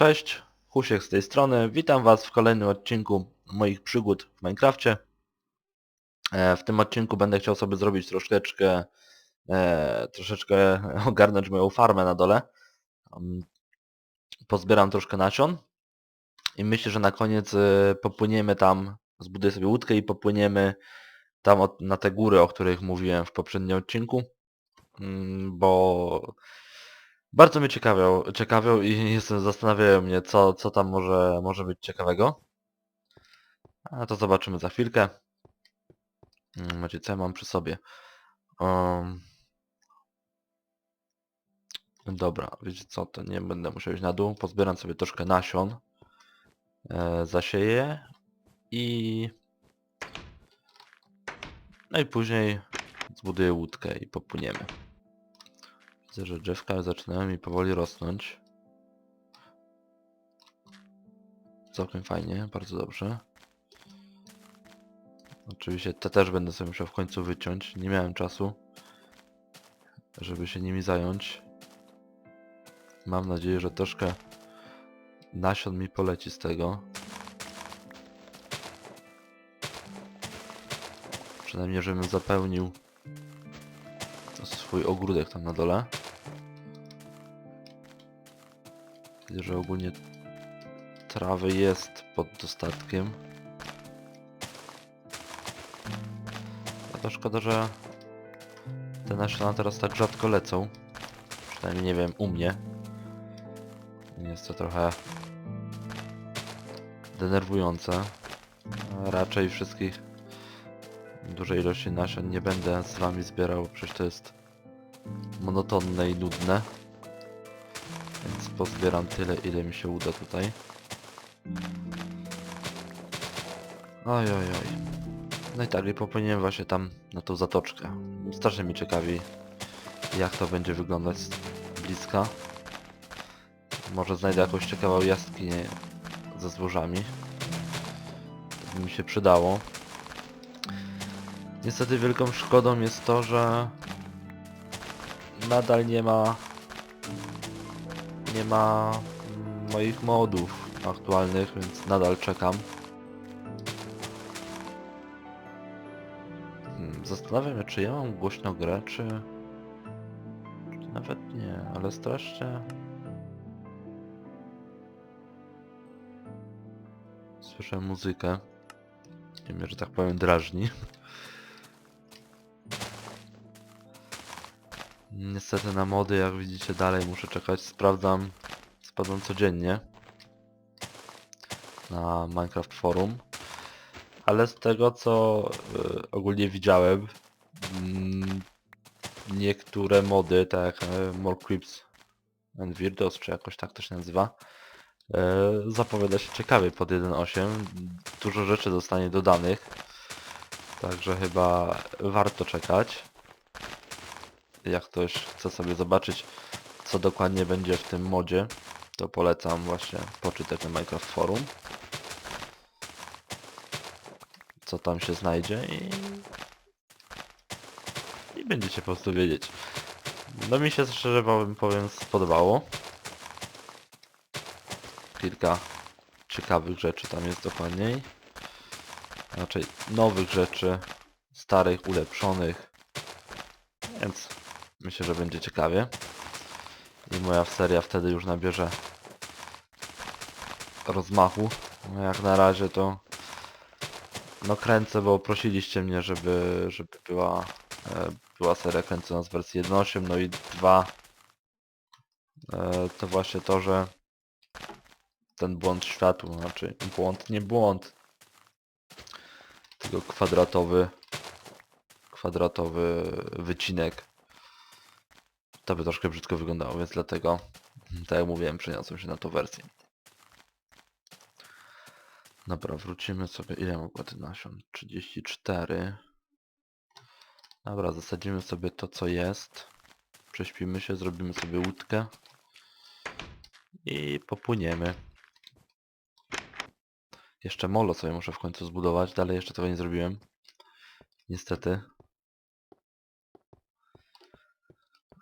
Cześć, Husiek z tej strony. Witam Was w kolejnym odcinku moich przygód w Minecrafcie. E, W tym odcinku będę chciał sobie zrobić troszeczkę, e, troszeczkę ogarnąć moją farmę na dole. Pozbieram troszkę nasion i myślę, że na koniec e, popłyniemy tam, zbuduję sobie łódkę i popłyniemy tam na te góry, o których mówiłem w poprzednim odcinku, Mm, bo bardzo mnie ciekawią, ciekawią i jestem, zastanawiają mnie, co, co tam może, może być ciekawego. A to zobaczymy za chwilkę. Mm, Macie, co ja mam przy sobie? Um, dobra, wiecie co, to nie będę musiał iść na dół. Pozbieram sobie troszkę nasion. E, zasieję i... No i później zbuduję łódkę i popłyniemy. Widzę, że drzewka zaczynają mi powoli rosnąć. Całkiem fajnie, bardzo dobrze. Oczywiście te też będę sobie musiał w końcu wyciąć. Nie miałem czasu, żeby się nimi zająć. Mam nadzieję, że troszkę nasion mi poleci z tego. Przynajmniej, żebym zapełnił swój ogródek tam na dole. Widzę, że ogólnie trawy jest pod dostatkiem. A to szkoda, że te nasiona teraz tak rzadko lecą. Przynajmniej nie wiem, u mnie. Jest to trochę denerwujące. Raczej wszystkich dużej ilości nasion nie będę z wami zbierał, przecież to jest monotonne i nudne. Więc pozbieram tyle, ile mi się uda tutaj. Oj, oj, oj. No i tak, i popłyniemy właśnie tam na tą zatoczkę. Strasznie mnie ciekawi, jak to będzie wyglądać z bliska. Może znajdę jakąś ciekawą jaskinię ze złożami. To by mi się przydało. Niestety wielką szkodą jest to, że nadal nie ma nie ma mm, moich modów aktualnych, więc nadal czekam. Hmm, Zastanawiam się, czy ja mam głośno grę, czy... nawet nie, ale strasznie... Słyszę muzykę. I mnie, że tak powiem, drażni. Niestety na mody, jak widzicie, dalej muszę czekać. Sprawdzam, spadam codziennie na Minecraft Forum. Ale z tego, co y, ogólnie widziałem, mm, niektóre mody, tak jak y, More Creeps and Weirdos, czy jakoś tak to się nazywa, y, zapowiada się ciekawie pod 1.8. Dużo rzeczy zostanie dodanych, także chyba warto czekać jak ktoś chce sobie zobaczyć, co dokładnie będzie w tym modzie, to polecam właśnie poczytać na Minecraft Forum. Co tam się znajdzie i... I będziecie po prostu wiedzieć. No mi się szczerze powiem, spodobało. Kilka ciekawych rzeczy tam jest dokładniej. Raczej nowych rzeczy, starych, ulepszonych. Więc Myślę, że będzie ciekawie. I moja seria wtedy już nabierze rozmachu. No jak na razie to no kręcę, bo prosiliście mnie, żeby, żeby była, e, była seria kręcona z wersji 1.8, no i 2 e, to właśnie to, że ten błąd światła, znaczy błąd, nie błąd, tylko kwadratowy kwadratowy wycinek to by troszkę brzydko wyglądało, więc dlatego, tak jak mówiłem, przeniosłem się na tą wersję. Dobra, wrócimy sobie. Ile mam tych nasion? 34. Dobra, zasadzimy sobie to, co jest. Prześpimy się, zrobimy sobie łódkę. I popłyniemy. Jeszcze molo sobie muszę w końcu zbudować. Dalej jeszcze tego nie zrobiłem. Niestety.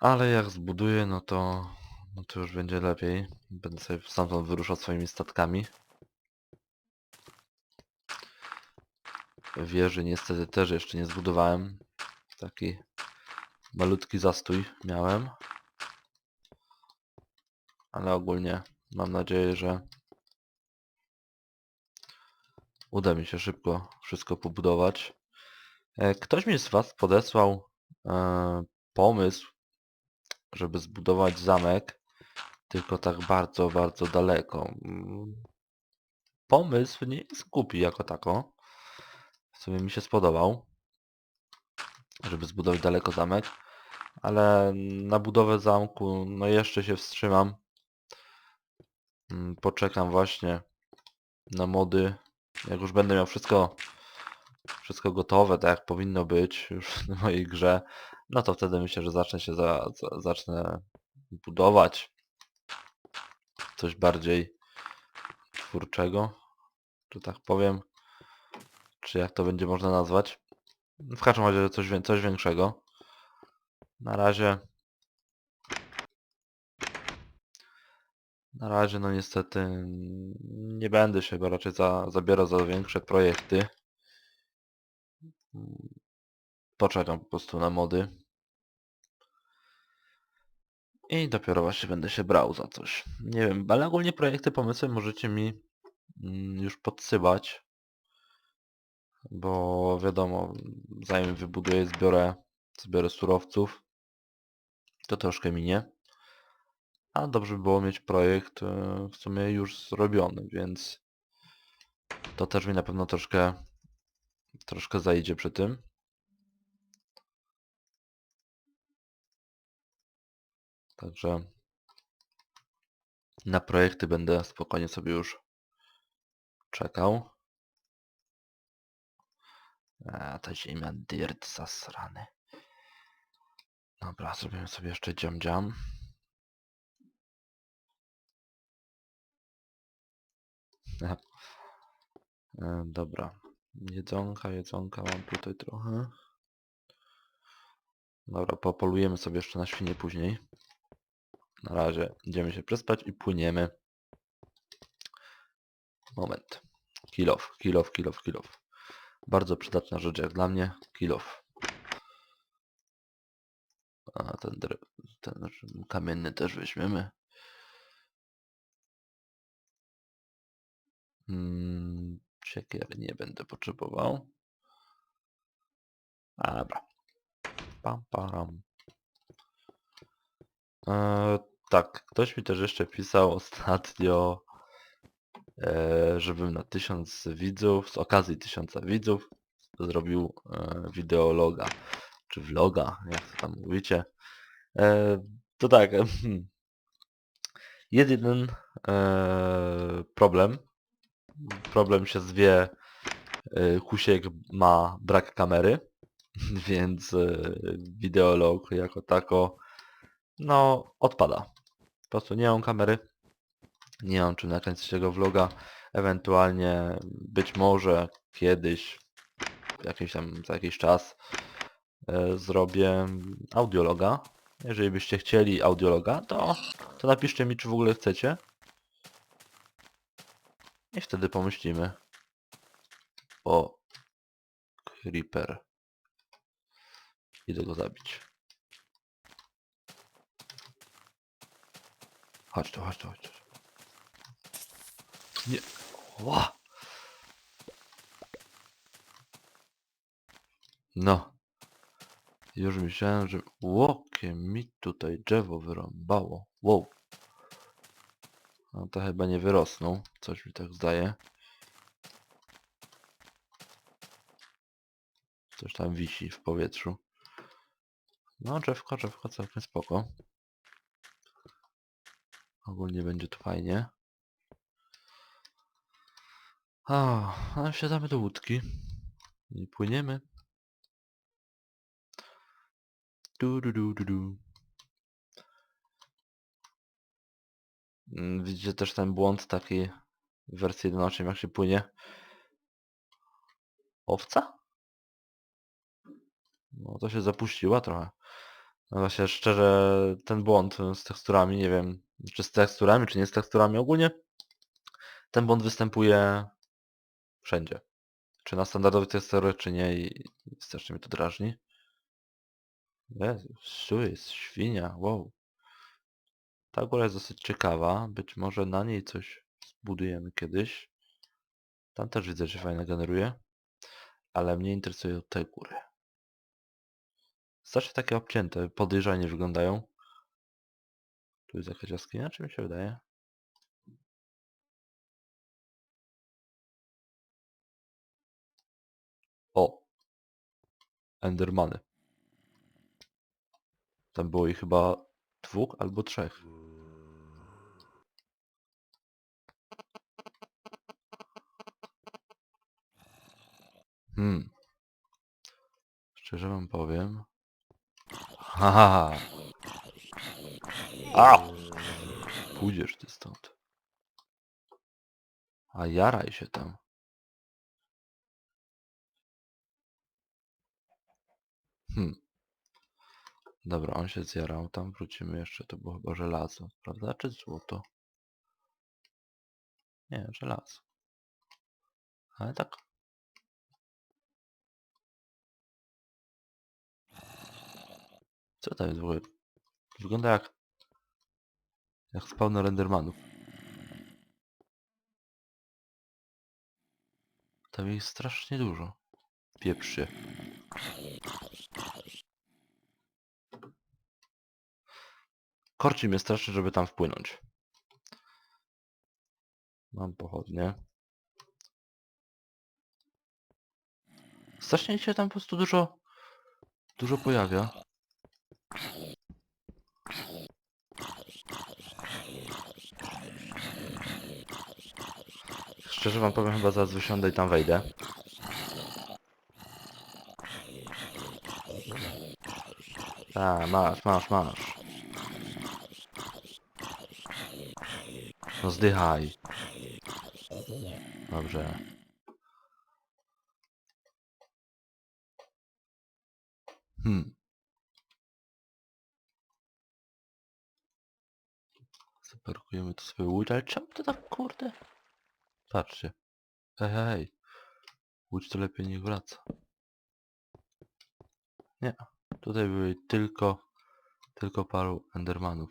Ale jak zbuduję, no to No to już będzie lepiej. Będę sobie stamtąd wyruszał swoimi statkami. Wieży niestety też jeszcze nie zbudowałem. Taki malutki zastój miałem. Ale ogólnie mam nadzieję, że uda mi się szybko wszystko pobudować. E, Ktoś mi z Was podesłał e, pomysł, żeby zbudować zamek, tylko tak bardzo, bardzo daleko. Mm, Pomysł nie jest głupi jako tako. W sumie mi się spodobał, żeby zbudować daleko zamek, ale na budowę zamku no jeszcze się wstrzymam. Mm, Poczekam właśnie na mody. Jak już będę miał wszystko wszystko gotowe, tak jak powinno być już w mojej grze, no to wtedy myślę, że zacznę się za, za, zacznę budować coś bardziej twórczego, że tak powiem, czy jak to będzie można nazwać. W każdym razie coś, coś większego. Na razie na razie no niestety nie będę się raczej za, zabierał za większe projekty. Poczekam po prostu na mody. I dopiero właśnie będę się brał za coś. Nie wiem, ale ogólnie projekty, pomysły możecie mi mm, już podsyłać. Bo wiadomo, zanim wybuduję, zbiorę, zbiorę surowców. To troszkę minie. A dobrze by było mieć projekt e, w sumie już zrobiony, więc to też mi na pewno troszkę, troszkę zajdzie przy tym. Także na projekty będę spokojnie sobie już czekał. A, ta ziemia dirt zasrany. Dobra, zrobimy sobie jeszcze dziam dziam. E, Dobra. Jedzonka, jedzonka mam tutaj trochę. Dobra, popolujemy sobie jeszcze na świnie później. Na razie idziemy się przespać i płyniemy. Moment. Kill off, kill off, kill off, kill off. Bardzo przydatna rzecz jak dla mnie. Kill off. A ten, ten kamienny też weźmiemy. Mm, siekiery nie będę potrzebował. Dobra. Pam, param. E, tak, ktoś mi też jeszcze pisał ostatnio, e, żebym na tysiąc widzów, z okazji tysiąca widzów, zrobił e, wideologa, czy vloga, jak to tam mówicie. E, to tak, hmm. jest jeden e, problem. Problem się zwie e, Husiek ma brak kamery, więc e, wideolog jako tako no odpada. Po prostu nie mam kamery, nie mam czym nakręcić tego vloga, ewentualnie być może kiedyś, jakiś tam za jakiś czas e, zrobię audiologa. Jeżeli byście chcieli audiologa, to, to napiszcie mi, czy w ogóle chcecie. I wtedy pomyślimy o Creeper. Idę go zabić. Chodź tu, chodź tu, chodź tu. Nie. Ła! No. Już myślałem, że łokie mi tutaj drzewo wyrąbało. Wow. No to chyba nie wyrosną. Coś mi tak zdaje. Coś tam wisi w powietrzu. No drzewko, drzewko całkiem spoko. Ogólnie będzie to fajnie. A, a wsiadamy do łódki. I płyniemy. Du, du, du, du, du. Mm, Widzicie też ten błąd taki w wersji 11, jak się płynie. Owca? No to się zapuściła trochę. No właśnie, szczerze, ten błąd z teksturami, nie wiem, czy z teksturami, czy nie z teksturami ogólnie, ten błąd występuje wszędzie. Czy na standardowych teksturach, czy nie i strasznie mnie to drażni. Jezu, jest świnia, wow. Ta góra jest dosyć ciekawa, być może na niej coś zbudujemy kiedyś. Tam też widzę, że fajnie generuje, ale mnie interesują te góry. Strasznie takie obcięte, podejrzanie wyglądają. Tu jest jakaś jaskinia, czy mi się wydaje? O! Endermany. Tam było ich chyba dwóch albo trzech. Hmm. Szczerze wam powiem. Haha. A! Pójdziesz ty stąd. A jaraj się tam. Hmm. Dobra, on się zjarał. Tam wrócimy jeszcze. To było chyba żelazo, prawda? Czy złoto? Nie, żelazo. Ale tak. Co to jest w ogóle? Wygląda jak... Jak spawner rendermanów. Tam jest strasznie dużo. Pieprzy. Korci mnie strasznie, żeby tam wpłynąć. Mam pochodnie. Strasznie się tam po prostu dużo... Dużo pojawia. Szczerze wam powiem, chyba zaraz wysiądę i tam wejdę. A, masz, masz, masz. No zdychaj. Dobrze. Hmm. Zaparkujemy tu swoje łódź, ale czemu to tak kurde? Patrzcie. Hej, hej. Łódź to lepiej niech wraca. Nie. Tutaj były tylko, tylko paru endermanów.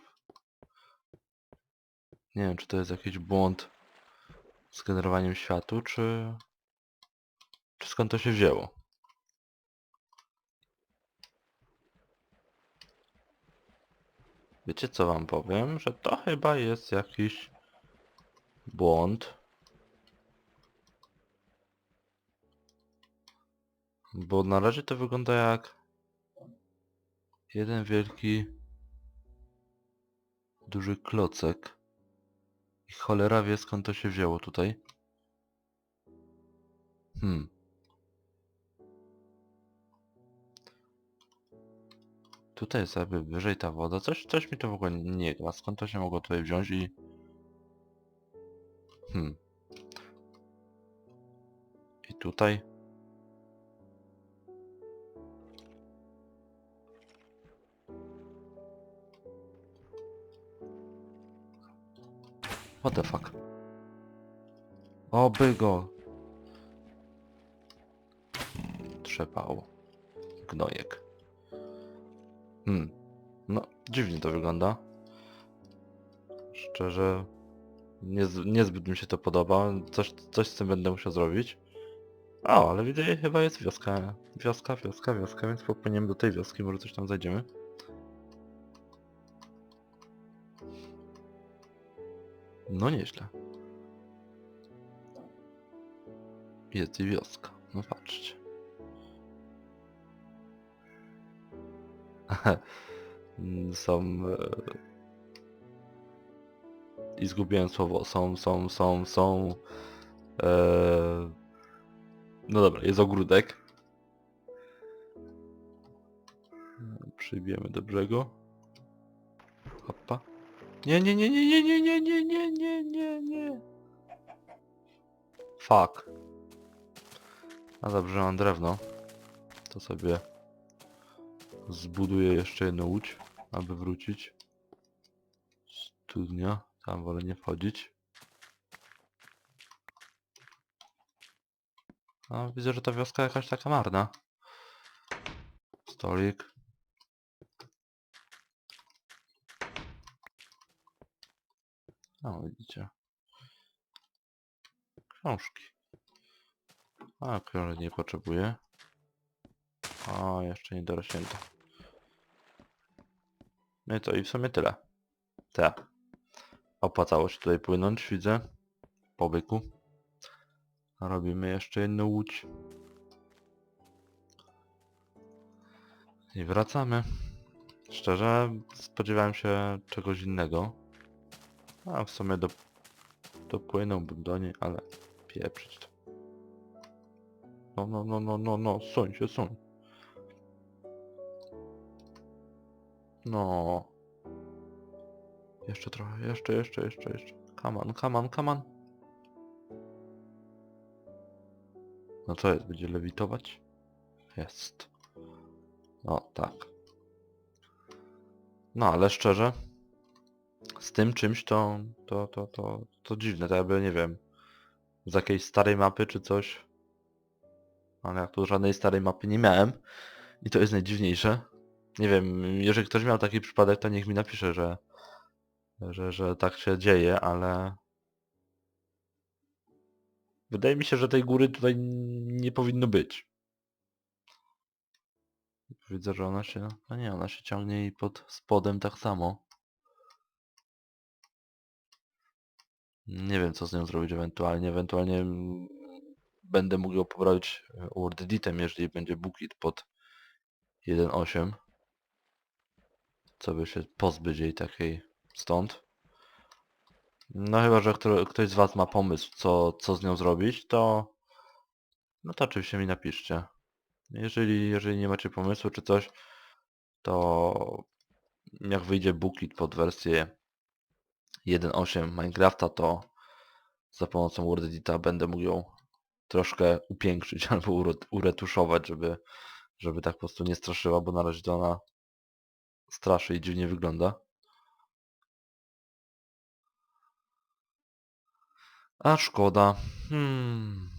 Nie wiem, czy to jest jakiś błąd z generowaniem światu, czy... Czy skąd to się wzięło? Wiecie co wam powiem? Że to chyba jest jakiś błąd. Bo na razie to wygląda jak jeden wielki duży klocek. I cholera wie skąd to się wzięło tutaj. Hmm. Tutaj jakby wyżej ta woda. Coś, coś mi to w ogóle nie gra. Skąd to się mogło tutaj wziąć i... Hmm. I tutaj... What the fuck? O, by go! Trzepało. Gnojek. Hmm. No, dziwnie to wygląda. Szczerze, niez, niezbyt mi się to podoba. Coś, coś z tym będę musiał zrobić. O, ale widzę, chyba jest wioska. Wioska, wioska, wioska, więc popłyniemy do tej wioski, może coś tam znajdziemy. No nieźle. Jest i wioska. Są... e, I zgubiłem słowo. Są, są, są, są... e, No dobra, jest ogródek. Przybijemy do brzegu. Hopa. Nie, nie, nie, nie, nie, nie, nie, nie, nie, nie, nie, nie. Fuck. A dobrze, mam drewno. To sobie Zbuduję jeszcze jedną łódź, aby wrócić. Studnia, tam wolę nie wchodzić. A widzę, że ta wioska jakaś taka marna. Stolik. No widzicie. Książki. A, książek nie potrzebuję. O, jeszcze nie dorośnięto. No i to i w sumie tyle. Tak. Opłacało się tutaj płynąć, widzę. Po byku. Robimy jeszcze jedną łódź. I wracamy. Szczerze, spodziewałem się czegoś innego. A w sumie do, dopłynąłbym do niej, ale pieprzyć to. No, no, no, no, no, no, suń się, suń. No. Jeszcze trochę, jeszcze, jeszcze, jeszcze, jeszcze. Come on, come on, come on. No co jest, będzie lewitować? Jest. O, tak. No, ale szczerze, z tym czymś to, to, to, to, to dziwne, to jakby, nie wiem, z jakiejś starej mapy czy coś. Ale jak tu żadnej starej mapy nie miałem i to jest najdziwniejsze. Nie wiem, jeżeli ktoś miał taki przypadek, to niech mi napisze, że, że, że tak się dzieje, ale wydaje mi się, że tej góry tutaj nie powinno być. Widzę, że ona się, no nie, ona się ciągnie i pod spodem tak samo. Nie wiem, co z nią zrobić ewentualnie. Ewentualnie mm, będę mógł ją pobrać e, Word Editem, jeżeli będzie bookit pod 1.8. Co by się pozbyć jej takiej stąd. No chyba, że kto, ktoś z Was ma pomysł, co, co z nią zrobić, to no to oczywiście mi napiszcie. Jeżeli, jeżeli nie macie pomysłu czy coś, to jak wyjdzie bookit pod wersję 1.8 Minecrafta, to za pomocą Word Edita będę mógł ją troszkę upiększyć albo ure- uretuszować, żeby, żeby tak po prostu nie straszyła, bo na razie to ona straszy i dziwnie wygląda. A szkoda. Hmm.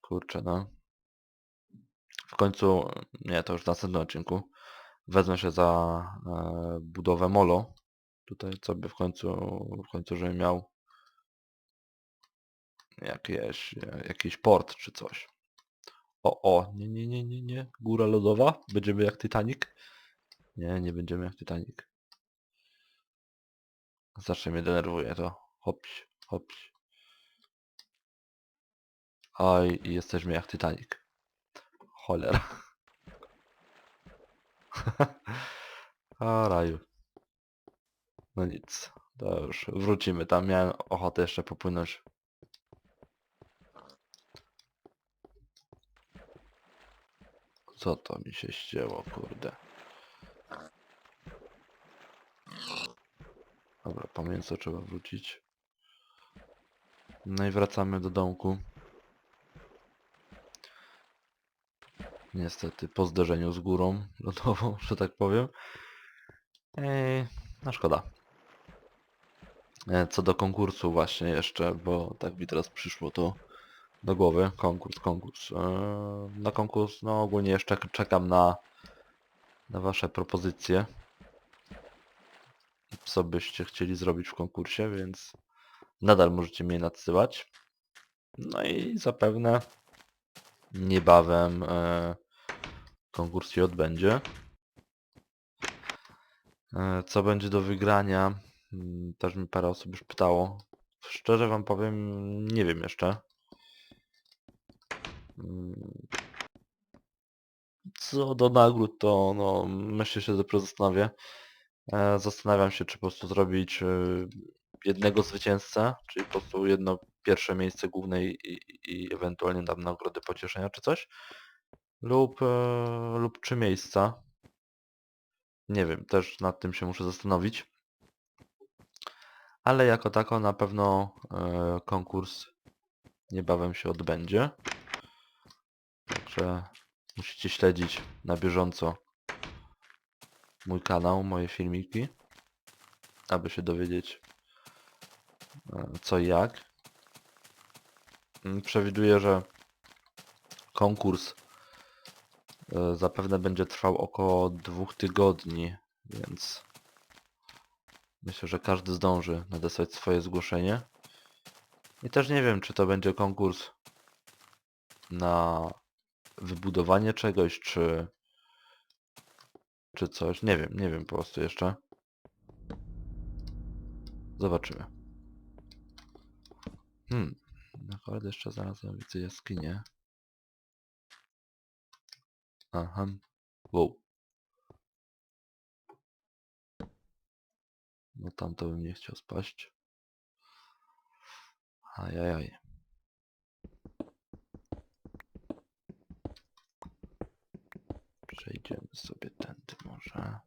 Kurczę, no. W końcu, nie, to już w następnym odcinku, wezmę się za e, budowę molo. Tutaj co by w końcu, w końcu, żebym miał jakieś, jakiś port czy coś. O, o, nie, nie, nie, nie, nie. Góra lodowa? Będziemy jak Titanic? Nie, nie będziemy jak Titanic. Zawsze mnie denerwuje to. Hopś, hopś. Oj, i jesteśmy jak Titanic. Cholera. A raju. No nic. To już wrócimy. Tam miałem ochotę jeszcze popłynąć. Co to mi się ścięło, kurde. Dobra, po mięso trzeba wrócić. No i wracamy do domku. Niestety po zderzeniu z górą lodową, że tak powiem. Ej, no szkoda. E, Co do konkursu właśnie jeszcze, bo tak mi teraz przyszło to do głowy. Konkurs, konkurs. E, Na konkurs, no ogólnie jeszcze czekam na, na wasze propozycje. Co byście chcieli zrobić w konkursie, więc nadal możecie mnie nadsyłać. No i zapewne niebawem e, konkurs się odbędzie. E, Co będzie do wygrania? Mm, Też mi parę osób już pytało. Szczerze wam powiem, nie wiem jeszcze. Mm, Co do nagród, to no, myślę się dopiero zastanowię. E, Zastanawiam się, czy po prostu zrobić e, jednego zwycięzcę, czyli po prostu jedno pierwsze miejsce główne i, i, ewentualnie dam nagrody pocieszenia czy coś. Lub, e, lub trzy miejsca. Nie wiem, też nad tym się muszę zastanowić. Ale jako tako na pewno konkurs niebawem się odbędzie. Także musicie śledzić na bieżąco mój kanał, moje filmiki, aby się dowiedzieć e, co i jak. Mm, Przewiduję, że konkurs e, zapewne będzie trwał około dwóch tygodni, więc myślę, że każdy zdąży nadesłać swoje zgłoszenie. I też nie wiem, czy to będzie konkurs na wybudowanie czegoś, czy czy coś. Nie wiem, nie wiem po prostu jeszcze. Zobaczymy. Hmm. Naprawdę jeszcze znalazłem widzę jaskinię. Aha. Wow. No tam to bym nie chciał spaść. Ajajaj. Przejdziemy sobie tędy może.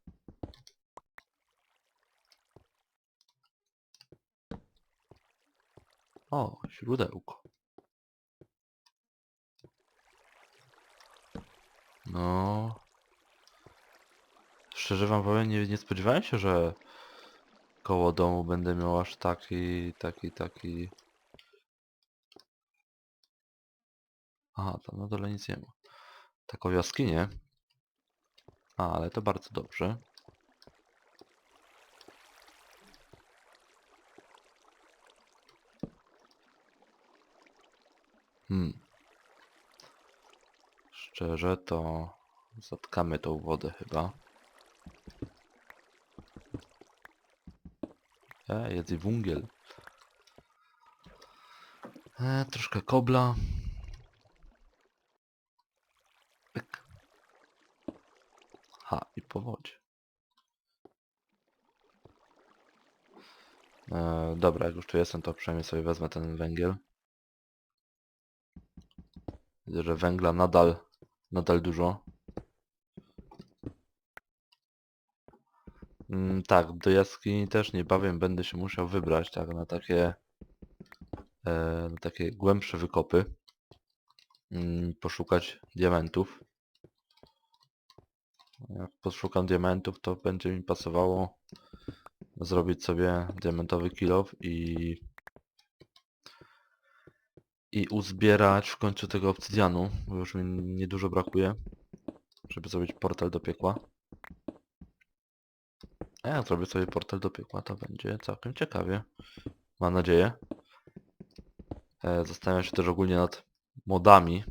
O, źródełko. No. Szczerze wam powiem, nie, nie spodziewałem się, że koło domu będę miał aż taki, taki, taki... Aha, tam na dole nic nie ma. Taką jaskinię. Ale to bardzo dobrze. Hmm. Szczerze to zatkamy tą wodę chyba. E, i wungiel. E, troszkę kobla. Ha, i po wodzie. E, dobra, jak już tu jestem, to przynajmniej sobie wezmę ten węgiel. Widzę, że węgla nadal, nadal dużo. Mm, tak, do jaskini też niebawem będę się musiał wybrać, tak, na takie, e, na takie głębsze wykopy. Mm, poszukać diamentów. Jak poszukam diamentów, to będzie mi pasowało zrobić sobie diamentowy kilof i i uzbierać w końcu tego obsydianu, bo już mi niedużo brakuje, żeby zrobić portal do piekła. A jak zrobię sobie portal do piekła, to będzie całkiem ciekawie. Mam nadzieję. E, Zastanawiam się też ogólnie nad modami.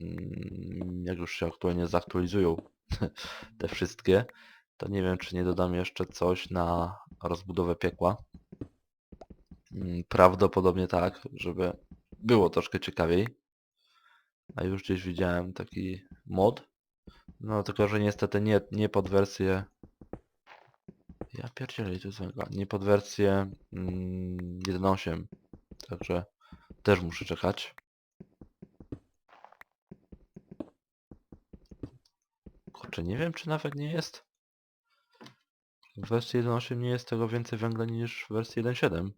Mm, Jak już się aktualnie zaktualizują te wszystkie, to nie wiem czy nie dodam jeszcze coś na rozbudowę piekła. Mm, Prawdopodobnie tak, żeby było troszkę ciekawiej. A już gdzieś widziałem taki mod. No tylko, że niestety nie, nie pod wersję... Ja pierdzielę, tu węgla. Nie pod wersję mm, 1.8. Także też muszę czekać. Kurczę, nie wiem czy nawet nie jest. W wersji 1.8 nie jest tego więcej węgla niż w wersji 1.7.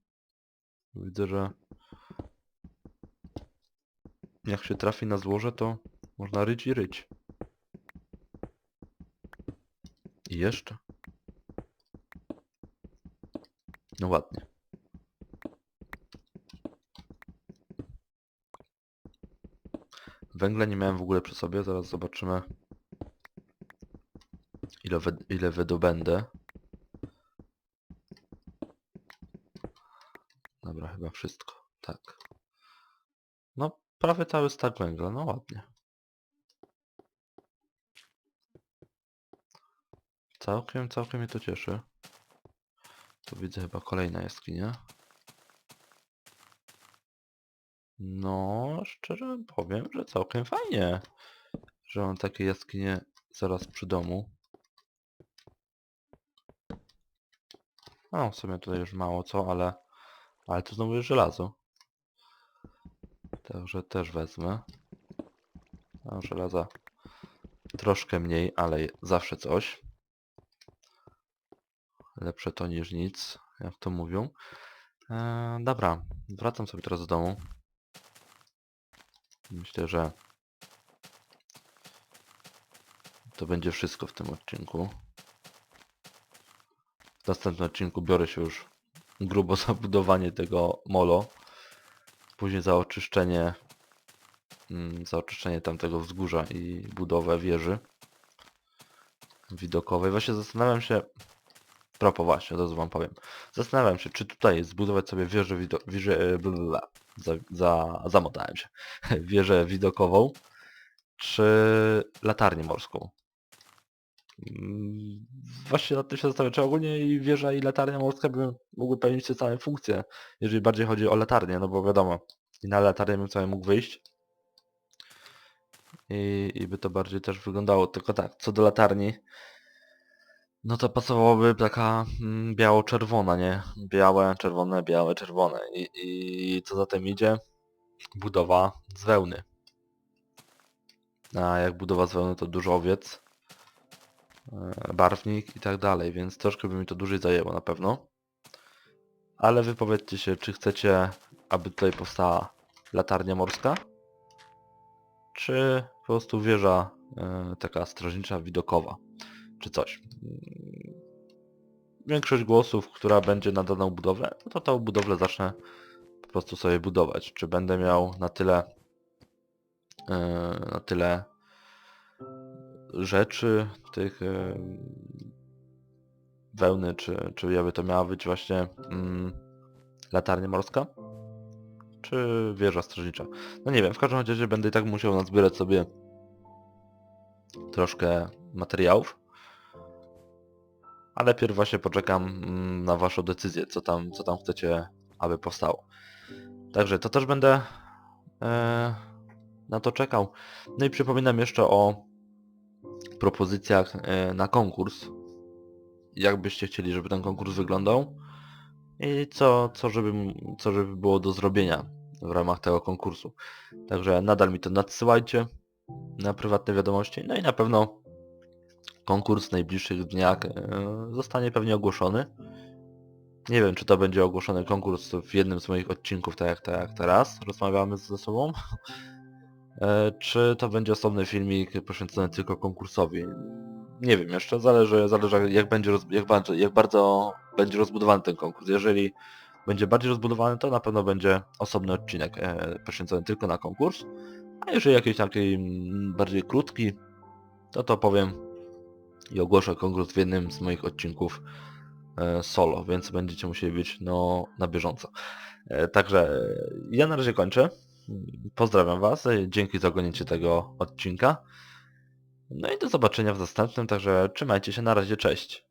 Widzę, że jak się trafi na złoże, to można ryć i ryć. I jeszcze. No ładnie. Węgla nie miałem w ogóle przy sobie, zaraz zobaczymy ile, wy, ile wydobędę. Dobra, chyba wszystko. Tak. No, prawie cały stak węgla, no ładnie. Całkiem, całkiem mnie to cieszy. Tu widzę chyba kolejna jaskinia. No, szczerze powiem, że całkiem fajnie, że mam takie jaskinie zaraz przy domu. No, w sumie tutaj już mało co, ale, ale tu znowu jest żelazo. Także też wezmę. No, żelaza troszkę mniej, ale zawsze coś. Lepsze to niż nic, jak to mówią. Eee, dobra, wracam sobie teraz do domu. Myślę, że to będzie wszystko w tym odcinku. Następnym odcinku biorę się już grubo za budowanie tego molo. Później za oczyszczenie mm, za oczyszczenie tamtego wzgórza i budowę wieży widokowej. Właśnie zastanawiam się, propos właśnie, od razu wam powiem. Zastanawiam się, czy tutaj zbudować sobie wieżę, wido wieżę e, za, za, zamotałem się, wieżę widokową, czy latarnię morską. Mm, Właśnie nad tym się zastanawiam, czy ogólnie i wieża i latarnia morska by mogły pełnić te same funkcje, jeżeli bardziej chodzi o latarnię, no bo wiadomo, i na latarnię bym sobie mógł wyjść. I, I by to bardziej też wyglądało. Tylko tak, co do latarni, no to pasowałoby taka mm, biało-czerwona, nie? Białe, czerwone, białe, czerwone. I, I co za tym idzie? Budowa z wełny. A jak budowa z wełny to dużo owiec, barwnik i tak dalej, więc troszkę by mi to dłużej zajęło na pewno. Ale wy powiedzcie się, czy chcecie, aby tutaj powstała latarnia morska? Czy po prostu wieża e, taka strażnicza, widokowa? Czy coś? Mm, Większość głosów, która będzie na daną budowlę, no to tą budowlę zacznę po prostu sobie budować. Czy będę miał na tyle e, na tyle rzeczy tych e, wełny, czy, czy jakby to miała być właśnie mm, latarnia morska? Czy wieża strażnicza? No nie wiem, w każdym razie będę i tak musiał nazbierać sobie troszkę materiałów. A najpierw właśnie poczekam mm, na waszą decyzję, co tam, co tam chcecie, aby powstało. Także to też będę e, na to czekał. No i przypominam jeszcze o propozycjach e, na konkurs. Jak byście chcieli, żeby ten konkurs wyglądał i co, co, żeby, co żeby było do zrobienia w ramach tego konkursu. Także nadal mi to nadsyłajcie na prywatne wiadomości. No i na pewno konkurs w najbliższych dniach e, zostanie pewnie ogłoszony. Nie wiem, czy to będzie ogłoszony konkurs w jednym z moich odcinków, tak jak, tak jak teraz rozmawiamy ze sobą. E, Czy to będzie osobny filmik poświęcony tylko konkursowi? Nie wiem jeszcze, zależy, zależy jak, będzie jak, bardzo, jak bardzo będzie rozbudowany ten konkurs. Jeżeli będzie bardziej rozbudowany, to na pewno będzie osobny odcinek e, poświęcony tylko na konkurs. A jeżeli jakiś taki mm, bardziej krótki, to to powiem i ogłoszę konkurs w jednym z moich odcinków e, solo, więc będziecie musieli być no, na bieżąco. Także ja na razie kończę. Pozdrawiam Was, e, dzięki za oglądnięcie tego odcinka. No i do zobaczenia w następnym, także trzymajcie się, na razie, cześć.